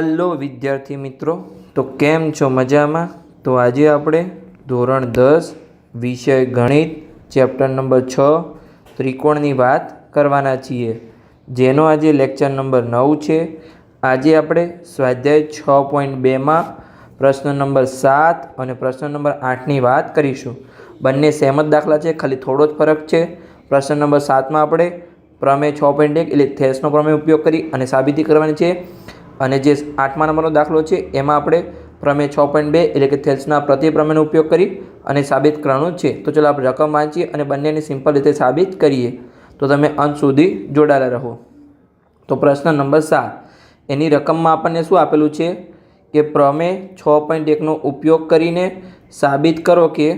Hello વિદ્યાર્થી મિત્રો, તો કેમ છો મજામાં? તો આજે આપણે ધોરણ દસ, વિષય ગણિત, ચેપ્ટર નંબર છ, ત્રિકોણની વાત કરવાના છીએ. જેનો આજે લેક્ચર નંબર નવ છે. આજે આપણે સ્વાધ્યાય છ પોઈન્ટ બેમાં પ્રશ્ન નંબર સાત અને પ્રશ્ન નંબર આઠની વાત કરીશું. બંને સેમ જ દાખલા છે, ખાલી થોડો જ ફરક છે. પ્રશ્ન નંબર સાતમાં આપણે પ્રમેય છ પોઈન્ટ એક એટલે થેસનો પ્રમેય ઉપયોગ કરી અને સાબિતી કરવાની છે. અને જે આઠમા નંબરનો દાખલો છે, એમાં આપણે પ્રમેય છ પોઈન્ટ બે એટલે કે થેલ્સના પ્રતિ પ્રમેયનો ઉપયોગ કરી અને સાબિત કરવાનું છે. તો ચાલો આપણે રકમ વાંચીએ અને બંનેની સિમ્પલ રીતે સાબિત કરીએ. તો તમે અંત સુધી જોડાયેલા રહો. તો પ્રશ્ન નંબર સાત. એની રકમમાં આપણને શું આપેલું છે કે પ્રમેય છ પોઈન્ટ એકનો ઉપયોગ કરીને સાબિત કરો કે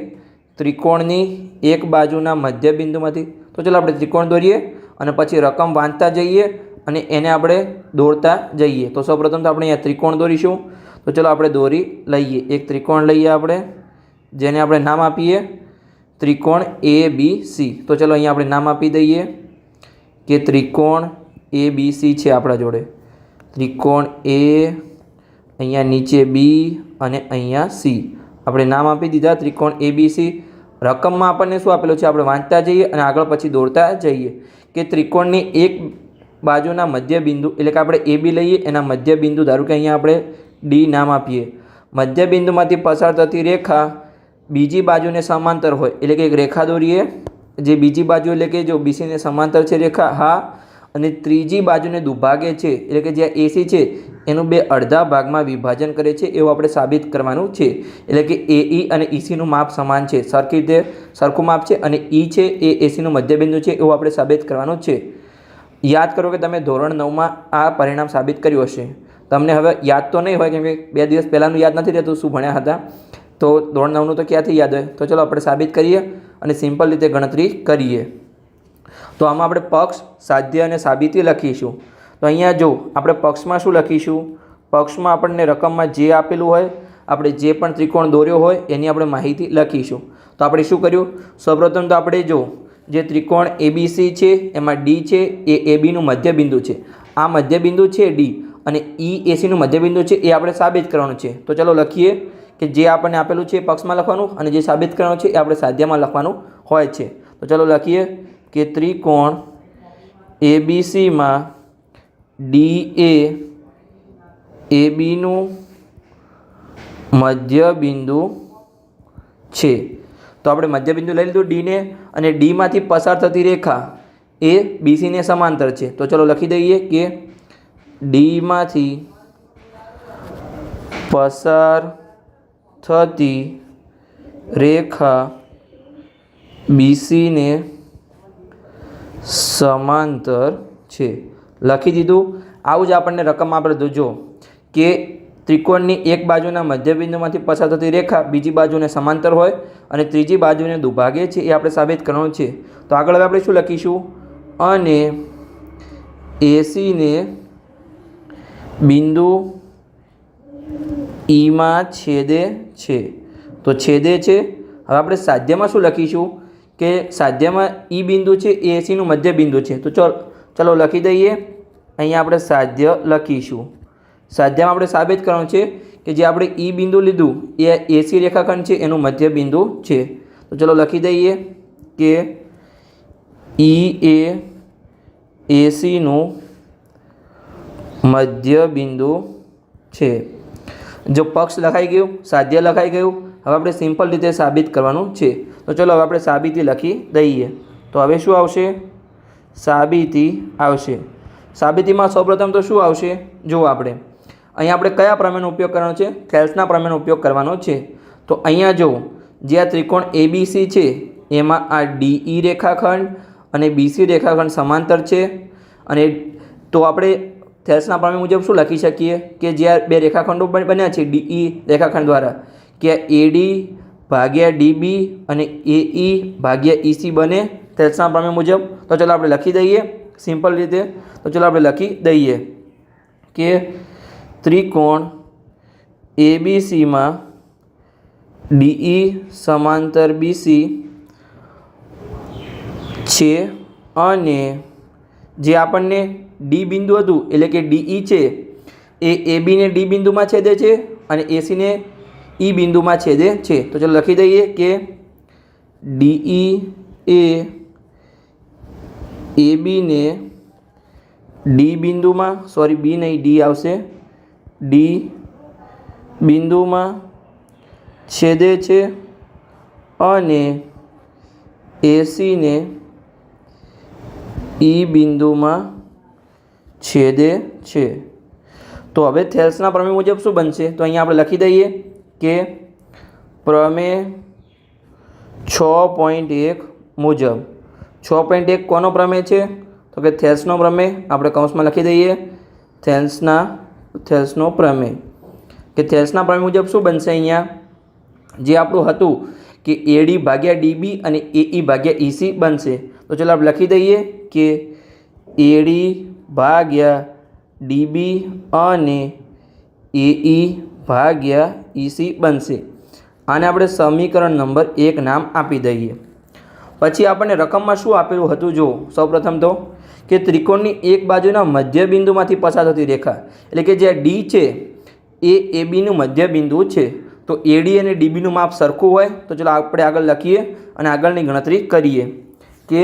ત્રિકોણની એક બાજુના મધ્ય બિંદુમાંથી તો ચાલો આપણે ત્રિકોણ દોરીએ અને પછી રકમ વાંચતા જઈએ અને એને આપણે દોરતા જઈએ. તો સૌપ્રથમ તો આપણે અહીંયા ત્રિકોણ દોરીશું. તો ચલો આપણે દોરી લઈએ. એક ત્રિકોણ લઈએ આપણે, જેને આપણે નામ આપીએ ત્રિકોણ એ બી સી તો ચલો અહીંયા આપણે નામ આપી દઈએ કે ત્રિકોણ એ બી સી છે આપણા જોડે. ત્રિકોણ એ અહીંયા નીચે બી અને અહીંયા સી આપણે નામ આપી દીધા ત્રિકોણ એ બી સી રકમમાં આપણને શું આપેલું છે? આપણે વાંચતા જઈએ અને આગળ પછી દોરતા જઈએ કે ત્રિકોણની એક બાજુના મધ્ય બિંદુ એટલે કે આપણે એ બી લઈએ, એના મધ્ય બિંદુ ધારો કે અહીંયા આપણે ડી નામ આપીએ. મધ્ય બિંદુમાંથી પસાર થતી રેખા બીજી બાજુને સમાંતર હોય, એટલે કે એક રેખા દોરીએ, જે બીજી બાજુ, એટલે કે જો બીસીને સમાંતર છે રેખા, હા, અને ત્રીજી બાજુને દુભાગે છે, એટલે કે જ્યાં એસી છે, એનું બે અડધા ભાગમાં વિભાજન કરે છે, એવું આપણે સાબિત કરવાનું છે. એટલે કે એઈ અને ઈસીનું માપ સમાન છે. સરખી રીતે સરખું માપ છે અને ઈ છે એ એસીનું મધ્યબિંદુ છે, એવું આપણે સાબિત કરવાનું છે. યાદ કરો કે તમે ધોરણ નવમાં આ પરિણામ સાબિત કર્યું હશે. તમને હવે યાદ તો નહીં હોય કેમ કે બે દિવસ પહેલાંનું યાદ નથી રહેતું, શું ભણ્યા હતા. તો ધોરણ નવનું તો ક્યાંથી યાદ હોય? તો ચલો આપણે સાબિત કરીએ અને સિમ્પલ રીતે ગણતરી કરીએ. તો આમાં આપણે પક્ષ, સાધ્ય અને સાબિતી લખીશું. તો અહીંયા જો આપણે પક્ષમાં શું લખીશું? પક્ષમાં આપણને રકમમાં જે આપેલું હોય, આપણે જે પણ ત્રિકોણ દોર્યો હોય, એની આપણે માહિતી લખીશું. તો આપણે શું કર્યું? સૌપ્રથમ તો આપણે જો જે ત્રિકોણ એબીસી છે, એમાં ડી છે, એ એબીનું મધ્યબિંદુ છે. આ મધ્યબિંદુ છે ડી અને ઈ એસીનું મધ્યબિંદુ છે, એ આપણે સાબિત કરવાનું છે. તો ચલો લખીએ કે જે આપણને આપેલું છે એ પક્ષમાં લખવાનું અને જે સાબિત કરવાનું છે એ આપણે સાધ્યમાં લખવાનું હોય છે. તો ચલો લખીએ કે ત્રિકોણ એબીસીમાં ડી એ એબીનું મધ્યબિંદુ છે. તો આપણે મધ્યબિંદુ લઈ લીધું ડીને અને ડીમાંથી પસાર થતી રેખા એ બીસીને સમાંતર છે. તો ચલો લખી દઈએ કે ડીમાંથી પસાર થતી રેખા બીસીને સમાંતર છે. લખી દીધું. આવું જ આપણને રકમ આપણે જોજો કે ત્રિકોણની એક બાજુના મધ્યબિંદુમાંથી પસાર થતી રેખા બીજી બાજુને સમાંતર હોય અને ત્રીજી બાજુને દુભાગે છે એ આપણે સાબિત કરવાનું છે. તો આગળ હવે આપણે શું લખીશું? અને એસીને બિંદુ ઈમાં છેદે છે. તો છેદે છે. હવે આપણે સાધ્યમાં શું લખીશું? કે સાધ્યમાં ઈ બિંદુ છે એ એસીનું મધ્ય બિંદુ છે. તો ચલો ચલો લખી દઈએ. અહીંયા આપણે સાધ્ય લખીશું. સાધ્યમાં આપણે સાબિત કરવાનું છે કે જે આપણે ઈ બિંદુ લીધું, એ એસી રેખાખંડ છે, એનું મધ્ય બિંદુ છે. તો ચલો લખી દઈએ કે ઈ એ એસીનું મધ્ય બિંદુ છે. જો પક્ષ લખાઈ ગયું સાધ્ય લખાઈ ગયું, હવે આપણે સિમ્પલ રીતે સાબિત કરવાનું છે. તો ચલો હવે આપણે સાબિતી લખી દઈએ. તો હવે શું આવશે? સાબિતી આવશે. સાબિતીમાં સૌપ્રથમ તો શું આવશે? જુઓ આપણે. અહીંયા આપણે કયા પ્રમેયનો ઉપયોગ કરવાનો છે? થેલ્સના પ્રમેયનો ઉપયોગ કરવાનો છે. તો અહીંયા જો જે આ ત્રિકોણ એબીસી છે, એમાં આ ડીઈ રેખાખંડ અને બીસી રેખાખંડ સમાંતર છે. અને તો આપણે થેલ્સના પ્રમેય મુજબ શું લખી શકીએ? કે જે બે રેખાખંડો બન- બન્યા છે ડીઈ રેખાખંડ દ્વારા. કે એડી ભાગ્યા ડીબી અને એઈ ભાગ્યા ઈસી બને થેલ્સના પ્રમેય મુજબ. તો ચલો આપણે લખી દઈએ, સિમ્પલ રીતે. તો ચલો આપણે લખી દઈએ કે ત્રિકોણ એબીસીમાં ડીઈ સમાંતર બીસી છે અને જે આપણને ડી બિંદુ હતું, એટલે કે ડીઈ છે, એ એ બીને ડી બિંદુમાં છેદે છે અને એસીને ઈ બિંદુમાં છેદે છે. તો ચાલો લખી દઈએ કે ડીઈ એ એ બીને ડી બિંદુમાં સોરી બી નહીં ડી આવશે. ડી બિંદુમાં છેદે છે અને એસીને ઈ બિંદુમાં છેદે છે. તો હવે થેલ્સના પ્રમેય મુજબ શું બનશે? તો અહીંયા આપણે લખી દઈએ કે પ્રમેય છ પોઈન્ટ એક મુજબ. છ પોઈન્ટ એક કોનો પ્રમેય છે? તો કે થેલ્સનો પ્રમેય. આપણે કૌંસમાં લખી દઈએ. થેલ્સના થેલ્સનો પ્રમેય. કે થેલ્સના પ્રમેય મુજબ શું બનશે અહીંયા? જે આપણું હતું કે એડી ભાગ્યા ડીબી અને એઈ ભાગ્યા ઈસી બનશે. તો ચાલો આપણે લખી દઈએ કે એડી ભાગ્યા ડીબી અને એઈ ભાગ્યા ઈસી બનશે. આને આપણે સમીકરણ નંબર એક નામ આપી દઈએ. પછી આપણને રકમમાં શું આપેલું હતું? જો સૌપ્રથમ તો કે ત્રિકોણની એક બાજુના મધ્ય બિંદુમાંથી પસાર થતી રેખા, એટલે કે જે ડી છે, એ એ બીનું મધ્ય બિંદુ છે. તો એડી અને ડીબીનું માપ સરખું હોય, તો ચલો આપણે આગળ લખીએ અને આગળની ગણતરી કરીએ કે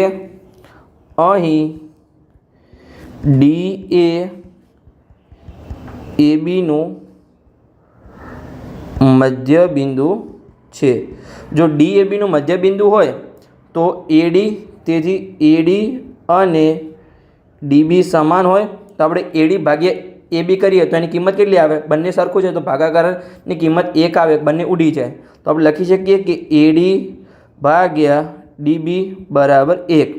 અહીં ડી એ એ બીનું મધ્ય બિંદુ છે. જો ડી એ બીનું મધ્ય બિંદુ હોય, તો એડી તેથી એડી અને ડીબી સમાન હોય તો આપણે એડી ભાગ્યે એ બી કરીએ તો એની કિંમત કેટલી આવે? બંને સરખું છે તો ભાગાકારની કિંમત એક આવે બંને ઉડી જાય. તો આપણે લખી શકીએ કે એડી ભાગ્યા ડીબી બરાબર એક.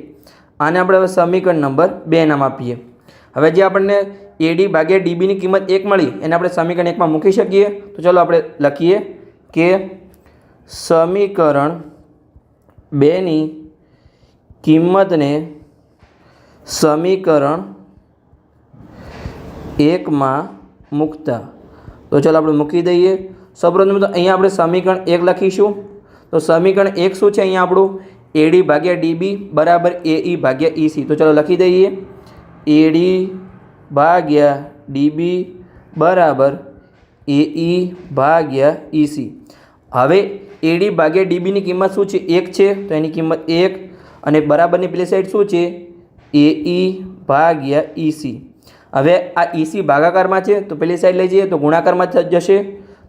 આને આપણે હવે સમીકરણ નંબર બે નામ આપીએ. હવે જે આપણને એડી ભાગ્યા ડીબીની કિંમત એક મળી, એને આપણે સમીકરણ એકમાં મૂકી શકીએ. તો ચાલો આપણે લખીએ કે સમીકરણ બેની કિંમતને સમીકરણ એકમાં મૂકતા. તો ચાલો આપણે મૂકી દઈએ. સૌપ્રથમ તો અહીંયા આપણે સમીકરણ એક લખીશું. તો સમીકરણ એક શું છે અહીંયા આપણું? એડી ભાગ્યા ડીબી બરાબર એ ઈ ભાગ્યા ઈસી તો ચાલો લખી દઈએ. એડી ભાગ્યા ડીબી બરાબર એ ઈ ભાગ્યા ઈસી હવે એડી ભાગ્યા ડીબીની કિંમત શું છે? એક છે. તો એની કિંમત એક. અને બરાબરની પેલી સાઈડ શું છે? એઈ ભાગ્યા ઈસી હવે આ ઈસી ભાગાકારમાં છે, તો પેલી સાઈડ લઈ જઈએ, તો ગુણાકારમાં જ જશે.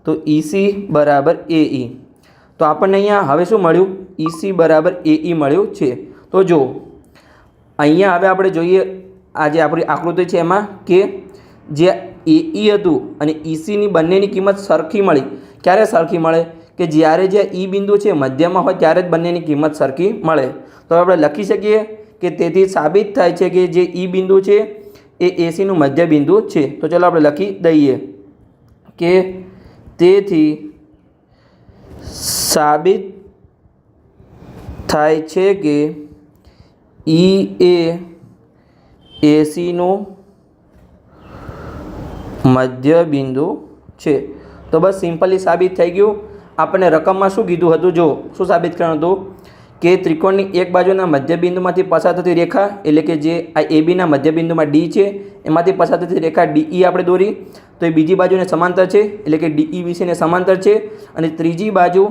તો ઈસી બરાબર એઈ તો આપણને અહીંયા હવે શું મળ્યું? ઈસી બરાબર એઈ મળ્યું છે. તો જો અહીંયા હવે આપણે જોઈએ, આ જે આપણી આકૃતિ છે એમાં, કે જે એઈ હતું અને ઈસીની બંનેની કિંમત સરખી મળી. ક્યારે સરખી મળે? કે જ્યારે જે ઈ બિંદુ છે, મધ્યમાં હોય ત્યારે જ બંનેની કિંમત સરખી મળે. તો આપણે લખી શકીએ. કે તેથી સાબિત થાય છે કે જે ઈ બિંદુ છે એ એસીનું મધ્ય બિંદુ છે. તો ચાલો આપણે લખી દઈએ કે તેથી સાબિત થાય છે કે ઈ એ એસીનું મધ્ય બિંદુ છે. તો બસ સિમ્પલી સાબિત થઈ ગયું. આપણને રકમમાં શું કીધું હતું? જો, શું સાબિત કરવાનું હતું? કે ત્રિકોણની એક બાજુના મધ્યબિંદુમાંથી પસાર થતી રેખા એટલે કે જે આ એ બીના મધ્યબિંદુમાં ડી છે, એમાંથી પસાર થતી રેખા ડીઈ આપણે દોરી. તો એ બીજી બાજુને સમાંતર છે એટલે કે ડીઈ વિશેને સમાંતર છે અને ત્રીજી બાજુ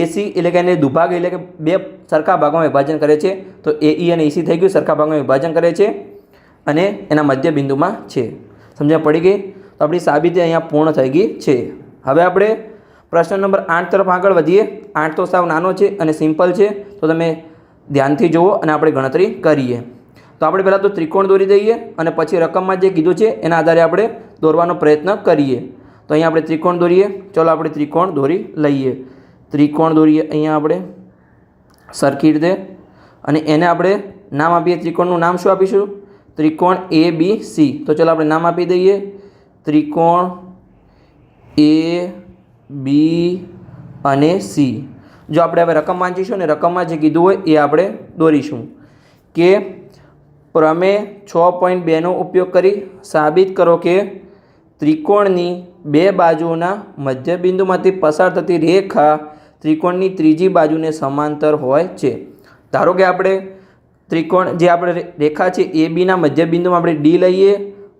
એસી એટલે કે એને દુભાગ એટલે કે બે સરખા ભાગોમાં વિભાજન કરે છે. તો એઈ અને એસી થઈ ગયું, સરખા ભાગોમાં વિભાજન કરે છે અને એના મધ્ય બિંદુમાં છે. સમજણ પડી ગઈ? તો આપણી સાબિતી અહીંયા પૂર્ણ થઈ ગઈ છે. હવે આપણે પ્રશ્ન નંબર આઠ તરફ આગળ વધીએ. આઠ તો સાવ નાનો છે અને સિમ્પલ છે. તો તમે ધ્યાનથી જુઓ અને આપણે ગણતરી કરીએ. તો આપણે પહેલાં તો ત્રિકોણ દોરી દઈએ અને પછી રકમમાં જે કીધું છે એના આધારે આપણે દોરવાનો પ્રયત્ન કરીએ. તો અહીંયા આપણે ત્રિકોણ દોરીએ. ચલો આપણે ત્રિકોણ દોરી લઈએ. ત્રિકોણ દોરીએ અહીંયા આપણે. સરખી રીતે. અને એને આપણે નામ આપીએ. ત્રિકોણનું નામ શું આપીશું? ત્રિકોણ એ બી સી. તો ચલો આપણે નામ આપી દઈએ. ત્રિકોણ એ બી અને સી. જો આપણે હવે રકમ વાંચીશું ને રકમમાં જે કીધું હોય એ આપણે દોરીશું. કે પ્રમેય છ પોઈન્ટ બેનો ઉપયોગ કરી સાબિત કરો કે ત્રિકોણની બે બાજુઓના મધ્યબિંદુમાંથી પસાર થતી રેખા ત્રિકોણની ત્રીજી બાજુને સમાંતર હોય છે. ધારો કે આપણે ત્રિકોણ, જે આપણે રેખા છે એ બીના મધ્યબિંદુમાં આપણે ડી લઈએ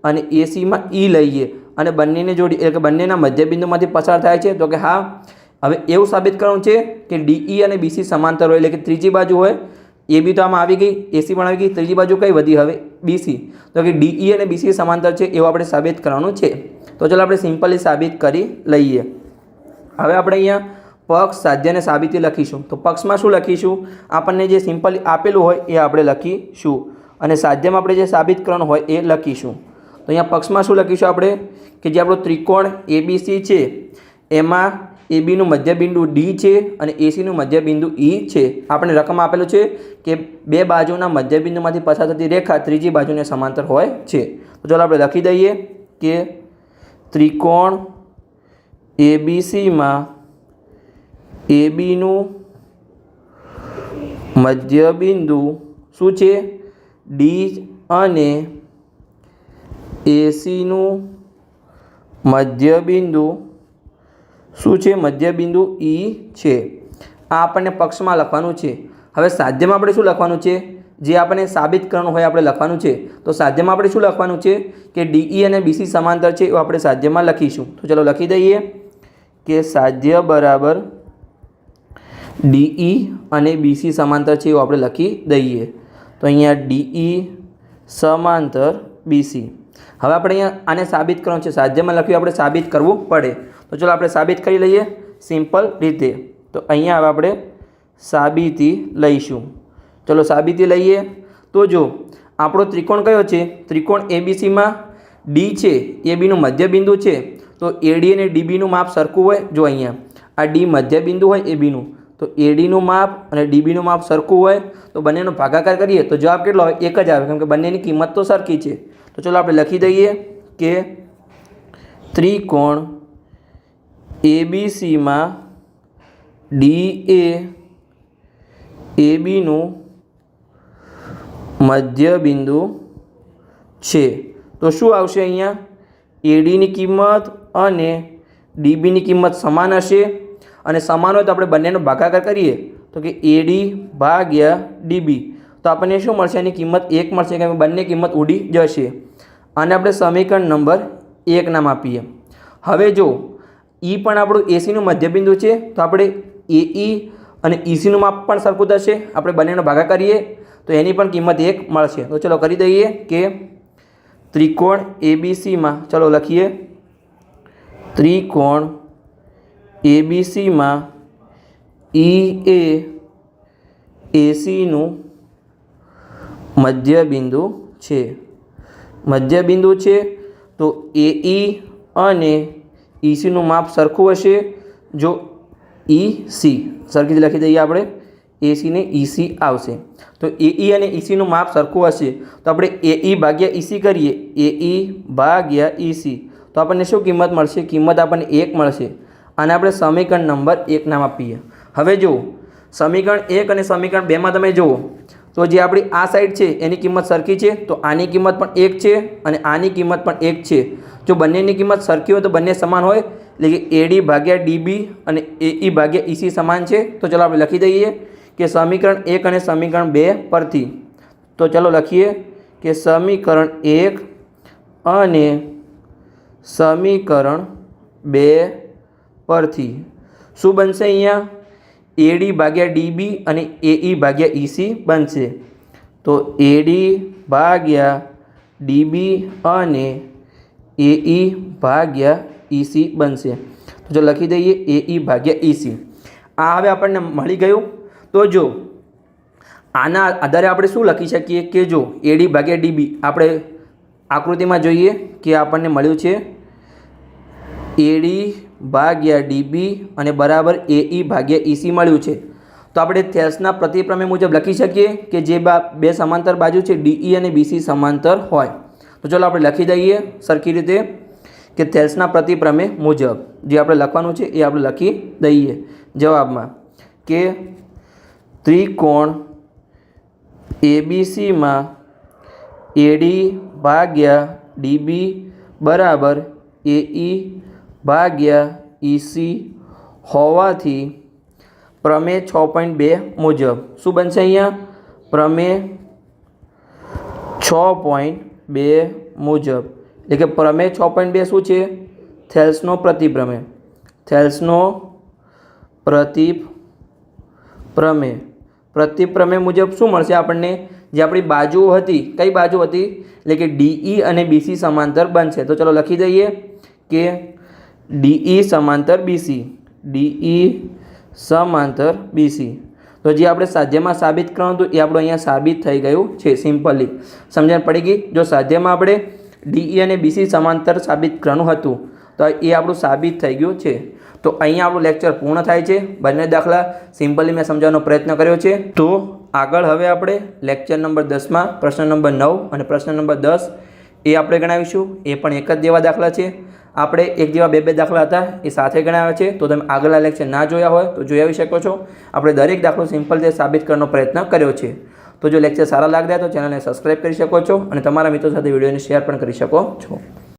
અને એસીમાં ઈ લઈએ. અને બંનેની જોડી, એટલે કે બંનેના મધ્યબિંદુમાંથી પસાર થાય છે. તો કે હા, હવે એવું સાબિત કરવાનું છે કે ડીઈ અને બીસી સમાંતર હોય, એટલે કે ત્રીજી બાજુ હોય, એ બી તો આમાં આવી ગઈ એસી પણ આવી ગઈ, ત્રીજી બાજુ કઈ વધી? હવે બીસી તો કે ડીઈ અને બીસી સમાંતર છે, એવું આપણે સાબિત કરવાનું છે. તો ચાલો આપણે સિમ્પલી સાબિત કરી લઈએ. હવે આપણે અહીંયા પક્ષ સાધ્યને સાબિતી લખીશું. તો પક્ષમાં શું લખીશું? આપણને જે સિમ્પલ આપેલું હોય, એ આપણે લખીશું. અને સાધ્યમાં આપણે જે સાબિત કરવાનું હોય, એ લખીશું. તો અહીંયા પક્ષમાં શું લખીશું આપણે? કે જે આપણો ત્રિકોણ એબીસી છે, એમાં એબીનું મધ્યબિંદુ ડી છે અને એસીનું મધ્યબિંદુ ઈ છે. આપણે રકમ આપેલું છે કે બે બાજુના મધ્યબિંદુમાંથી પસાર થતી રેખા ત્રીજી બાજુને સમાંતર હોય છે. તો ચાલો આપણે લખી દઈએ કે ત્રિકોણ એબીસીમાં એબીનું મધ્યબિંદુ શું છે? ડી અને એસીનું મધ્યબિંદુ. શું છે? મધ્યબિંદુ ઈ છે. આ આપણને પક્ષમાં લખવાનું છે. હવે સાધ્યમાં આપણે શું લખવાનું છે? જે આપણને સાબિત કરવાનું હોય આપણે લખવાનું છે. તો સાધ્યમાં આપણે શું લખવાનું છે? કે ડીઈ અને બીસી સમાંતર છે એવું આપણે સાધ્યમાં લખીશું. તો ચલો લખી દઈએ. કે સાધ્ય બરાબર ડીઈ અને બીસી સમાંતર છે એવું આપણે લખી દઈએ. તો અહીંયા ડીઈ સમાંતર બીસી હવે આપણે અહીંયા આને સાબિત કરવાનું છે. સાધ્યમાં લખ્યું આપણે સાબિત કરવું પડે. તો ચલો આપણે સાબિત કરી લઈએ. સિમ્પલ રીતે. તો અહીંયા હવે આપણે સાબિતી લઈશું. ચલો સાબિતી લઈએ. તો જો, આપણો ત્રિકોણ કયો છે? ત્રિકોણ એબીસીમાં ડી છે. એ બીનું મધ્યબિંદુ છે. તો એડી અને ડીબીનું માપ સરખું હોય? જો અહીંયા. આ ડી મધ્યબિંદુ હોય એ બીનું તો એડીનું માપ અને ડીબીનું માપ સરખું હોય? તો બંનેનો ભાગાકાર કરીએ. તો જવાબ કેટલો હોય એક જ આવે. કેમ કે બંનેની કિંમત તો સરખી છે. તો ચલો આપણે લખી દઈએ કે ત્રિકોણ એબીસીમાં ડી એ એબીનું મધ્યબિંદુ છે. તો શું આવશે અહીંયા? એડીની કિંમત અને ડીબીની કિંમત સમાન હશે. અને સમાન હોય તો આપણે બંનેનો ભાગાકાર કરીએ. તો કે એડી ભાગ્યા ડીબી તો આપણને શું મળશે? એની કિંમત એક મળશે કે બંને કિંમત ઉડી જશે. અને આપણે સમીકરણ નંબર એક નામ આપીએ. હવે જો, ઈ પણ આપણું એસીનું મધ્યબિંદુ છે, તો આપણે એઈ અને ઈસીનું માપ પણ સરખું થશે. આપણે બંનેનો ભાગા કરીએ, તો એની પણ કિંમત એક મળશે. તો ચલો કરી દઈએ કે ત્રિકોણ એબીસીમાં ચલો લખીએ. ત્રિકોણ એબીસીમાં ઈ એ એસીનું મધ્યબિંદુ છે. મધ્યબિંદુ છે તો એઈ અને ઈસીનું માપ સરખું હશે. જો ઈ સી સરખી લખી દઈએ આપણે એસી ને ઈસી આવશે. તો એઈ અને ઈસીનું માપ સરખું હશે. તો આપણે એઈ ભાગ્યા ઈસી કરીએ. એઈ ભાગ્યા ઈસી તો આપણને શું કિંમત મળશે? કિંમત આપણને એક મળશે. અને આપણે સમીકરણ નંબર એક નામ આપીએ. હવે જુઓ, સમીકરણ એક અને સમીકરણ બેમાં તમે જુઓ. તો જે આપણી આ સાઈડ છે, એની કિંમત સરખી છે? તો આની કિંમત પણ એક છે અને આની કિંમત પણ એક છે. જો બંનેની કિંમત સરખી હોય તો બંને સમાન હોય, એટલે કે એડી ભાગ્યા ડીબી અને એઈ ભાગ્યા ઈસી સમાન છે. તો ચલો આપણે લખી દઈએ કે સમીકરણ એક અને સમીકરણ બે પરથી. તો ચલો લખીએ કે સમીકરણ એક અને સમીકરણ બે પરથી. શું બનશે અહીંયા? એડી ભાગ્યા ડીબી અને એઈ ભાગ્યા ઈસી બનશે. તો એડી ભાગ્યા ડીબી અને એઈ ભાગ્યા ઈસી બનશે. તો જો લખી દઈએ એઈ ભાગ્યા ઈસી આ હવે આપણને મળી ગયું. તો જો, આના આધારે આપણે શું લખી શકીએ કે જો એડી ભાગ્યા ડીબી આપણે આકૃતિમાં જોઈએ કે આપણને મળ્યું છે. એડી ભાગ્યા ડીબી અને બરાબર એઈ ભાગ્યા ઈસી મળ્યું છે. તો આપણે થેસના પ્રતિપ્રમેય મુજબ લખી શકીએ કે જે બા સમાંતર બાજુ છે, ડીઈ અને બીસી સમાંતર હોય. તો ચાલો આપણે લખી દઈએ સરખી રીતે કે થેલ્સના પ્રતિપ્રમેય મુજબ. જે આપણે લખવાનું છે એ આપણે લખી દઈએ. જવાબમાં કે ત્રિકોણ એબીસીમાં એડી ભાગ્યા ડીબી બરાબર એઈ ભાગ્યા ઈસી હોવાથી પ્રમેય છ પોઈન્ટ બે મુજબ. શું બનશે અહીંયા? પ્રમેય છ પોઈન્ટ બે મુજબ. એટલે કે પ્રમેય છ પોઈન્ટ બે શું છે? થેલ્સનો પ્રતિપ્રમેય. થેલ્સનો પ્રતિપ પ્રમેય પ્રતિપ્રમેય મુજબ શું મળશે આપણને? જે આપણી બાજુ હતી. કઈ બાજુ હતી? એટલે કે ડીઈ અને બીસી સમાંતર બનશે. તો ચલો લખી દઈએ કે ડીઈ સમાંતર બીસી. ડીઈ સમાંતર બીસી. તો જે આપણે સાધ્યમાં સાબિત કરવાનું હતું એ આપણું અહીંયા સાબિત થઈ ગયું છે સિમ્પલી. સમજણ પડી ગઈ? જો સાધ્યમાં આપણે ડીઈ અને બીસી સમાંતર સાબિત કરવાનું હતું, તો એ આપણું સાબિત થઈ ગયું છે. તો અહીંયા આપણું લેક્ચર પૂર્ણ થાય છે. બંને દાખલા સિમ્પલી મેં સમજાવવાનો પ્રયત્ન કર્યો છે. તો આગળ હવે આપણે લેક્ચર નંબર દસમાં પ્રશ્ન નંબર નવ અને પ્રશ્ન નંબર દસ એ આપણે ગણાવીશું. એ પણ એક જ જેવા દાખલા છે. આપણે એક જેવા બે બે દાખલા હતા, એ સાથે ગણાવ્યા છે. તો તમે આગળના લેક્ચર ના જોયા હોય તો જોઈ આવી શકો છો. આપણે દરેક દાખલો સિમ્પલ રીતે સાબિત કરવાનો પ્રયત્ન કર્યો છે. તો જો લેક્ચર સારા લાગતા હોય તો ચેનલને સબસ્ક્રાઈબ કરી શકો છો અને તમારા મિત્રો સાથે વિડીયોને શેર પણ કરી શકો છો.